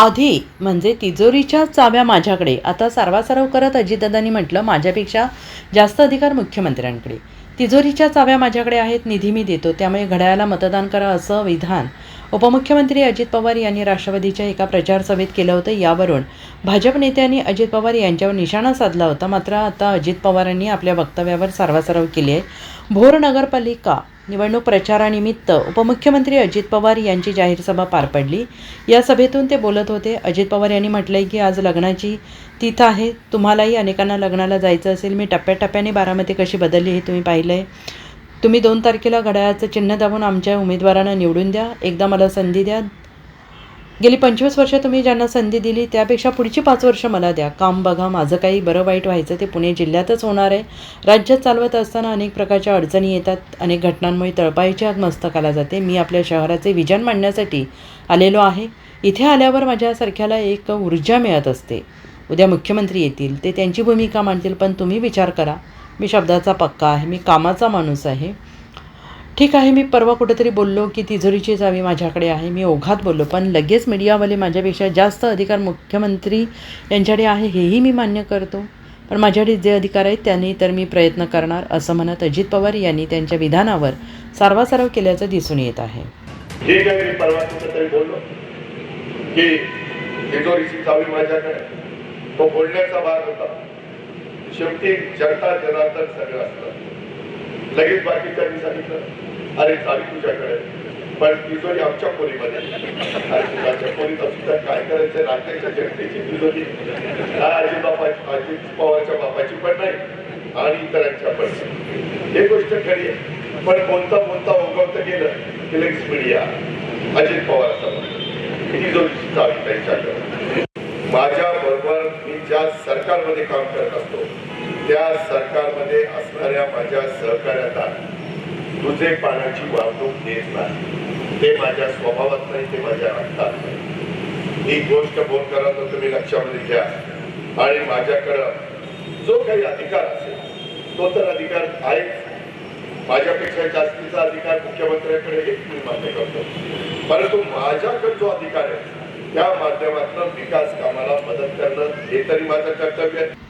आधी म्हणजे तिजोरीच्या चाव्या माझ्याकडे. आता सारवासारव करत अजितदादांनी म्हटलं माझ्यापेक्षा जास्त अधिकार मुख्यमंत्र्यांकडे. तिजोरीच्या चाव्या माझ्याकडे आहेत निधी मी देतो. त्यामुळे घड्याळाला मतदान करा असं विधान उपमुख्यमंत्री अजित पवार यांनी राष्ट्रवादीच्या एका प्रचारसभेत केलं होतं. यावरून भाजप नेत्यांनी अजित पवार यांच्यावर निशाणा साधला होता. मात्र आता अजित पवारांनी आपल्या वक्तव्यावर सारवासारव केली आहे. भोर नगरपालिका निवडणूक प्रचारानिमित्त उपमुख्यमंत्री अजित पवार यांची जाहीर सभा पार पडली. या सभेतून ते बोलत होते अजित पवार यांनी म्हटलंय की आज लग्नाची तिथं आहे तुम्हालाही अनेकांना लग्नाला जायचं असेल. मी टप्प्याटप्प्याने बारामती कशी बदलली हे तुम्ही पाहिलं आहे तुम्ही दोन तारखेला घड्याळाचं चिन्ह दाबून आमच्या उमेदवारांना निवडून द्या. एकदा मला संधी द्या. गेली पंचवीस वर्ष तुम्ही ज्यांना संधी दिली त्यापेक्षा पुढची पाच वर्ष मला द्या. काम बघा माझं काही बरं वाईट व्हायचं ते पुणे जिल्ह्यातच होणार आहे. राज्यात चालवत असताना अनेक प्रकारच्या अडचणी येतात अनेक घटनांमुळे तळपायची आत मस्तकाला जाते. मी आपल्या शहराचे विजन मांडण्यासाठी आलेलो आहे. इथे आल्यावर माझ्यासारख्याला एक ऊर्जा मिळत असते. उद्या मुख्यमंत्री येतील ते त्यांची भूमिका मांडतील पण तुम्ही विचार करा. मी शब्दाचा पक्का आहे मी कामाचा माणूस आहे. ठीक आहे मी परवा कुठेतरी बोललो की तिजोरीची चावी माझ्याकडे आहे. मी ओघात बोललो पण लगेच मीडियावाले माझ्यापेक्षा जास्त अधिकार मुख्यमंत्री यांच्याकडे आहे हेही मी मान्य करतो. पण माझ्याकडे जे अधिकार आहेत त्यांनी तर मी प्रयत्न करणार असं म्हणत अजित पवार यांनी त्यांच्या विधानावर सारवासारव केल्याचं दिसून येत आहे. ठीक आहे मी परवा कुठेतरी बोललो की तिजोरीची चावी माझ्याकडे. तो बोलण्याचा भाग होता. शेवटी जनता जनार्दन सगळं असतं. लगेच बाकीच्यांनी सांगितलं अरे चावी तुझ्याकडे पण तिजोरी आमच्या खोलीमध्ये तुझ्या खोलीत असू तर काय करायचं राज्याच्या जनतेची तिजोरी काय अजित बापाची अजित पवारच्या बापाची पण नाही आणि इतरांच्या पण हे गोष्ट खरी आहे. पण बोलता बोलता ओघवतं गेलं की लगेच मीडिया अजित पवार असं म्हणतो चावी त्यांच्याकडे माझ्या बरोबर मी ज्या सरकारमध्ये काम करत असतो त्या सरकारमध्ये असणाऱ्या माझ्या सहकार्याला तुझे पाण्याची वाहतूक देत नाही. ते माझ्या स्वभावात नाही ते माझ्या रक्तात नाही. ही गोष्ट बोल करा तर तुम्ही लक्षामध्ये घ्या. आणि माझ्याकडं जो काही अधिकार असेल तो तर अधिकार आहेच. माझ्यापेक्षा जास्तीचा अधिकार मुख्यमंत्र्यांकडे एक मी मान्य करतो. परंतु माझ्याकडे जो अधिकार आहे त्या माध्यमातून विकास कामाला मदत करणं हे तरी माझं कर्तव्य आहे.